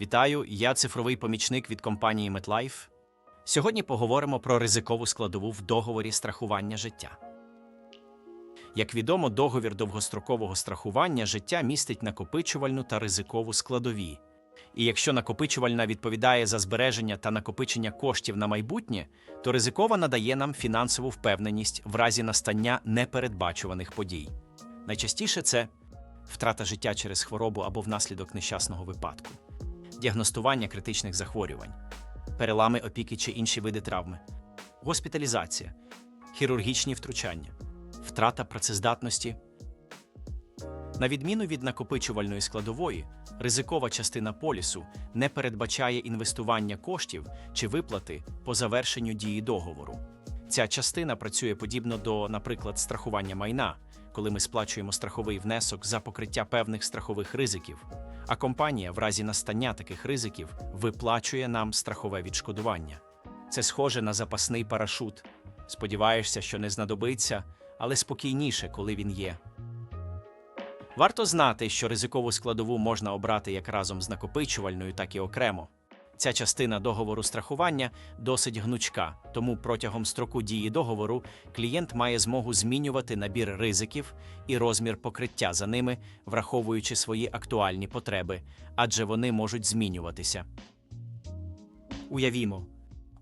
Вітаю, я цифровий помічник від компанії MetLife. Сьогодні поговоримо про ризикову складову в договорі страхування життя. Як відомо, договір довгострокового страхування життя містить накопичувальну та ризикову складові. І якщо накопичувальна відповідає за збереження та накопичення коштів на майбутнє, то ризикова надає нам фінансову впевненість в разі настання непередбачуваних подій. Найчастіше це втрата життя через хворобу або внаслідок нещасного випадку, діагностування критичних захворювань, перелами опіки чи інші види травми, госпіталізація, хірургічні втручання, втрата працездатності. На відміну від накопичувальної складової, ризикова частина полісу не передбачає інвестування коштів чи виплати по завершенню дії договору. Ця частина працює подібно до, наприклад, страхування майна, коли ми сплачуємо страховий внесок за покриття певних страхових ризиків, а компанія в разі настання таких ризиків виплачує нам страхове відшкодування. Це схоже на запасний парашут. Сподіваєшся, що не знадобиться, але спокійніше, коли він є. Варто знати, що ризикову складову можна обрати як разом з накопичувальною, так і окремо. Ця частина договору страхування досить гнучка, тому протягом строку дії договору клієнт має змогу змінювати набір ризиків і розмір покриття за ними, враховуючи свої актуальні потреби, адже вони можуть змінюватися. Уявімо,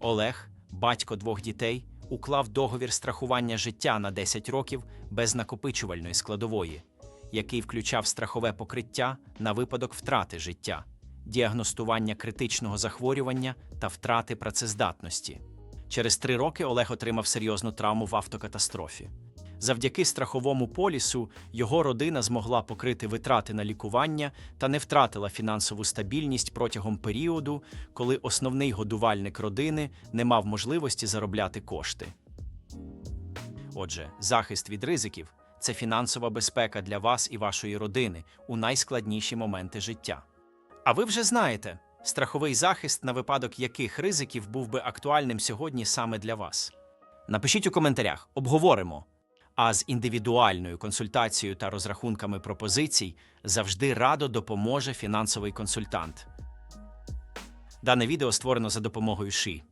Олег, батько двох дітей, уклав договір страхування життя на 10 років без накопичувальної складової, який включав страхове покриття на випадок втрати життя, діагностування критичного захворювання та втрати працездатності. Через три роки Олег отримав серйозну травму в автокатастрофі. Завдяки страховому полісу його родина змогла покрити витрати на лікування та не втратила фінансову стабільність протягом періоду, коли основний годувальник родини не мав можливості заробляти кошти. Отже, захист від ризиків це фінансова безпека для вас і вашої родини у найскладніші моменти життя. А ви вже знаєте, страховий захист на випадок яких ризиків був би актуальним сьогодні саме для вас. Напишіть у коментарях, обговоримо. А з індивідуальною консультацією та розрахунками пропозицій завжди радо допоможе фінансовий консультант. Дане відео створено за допомогою ШИ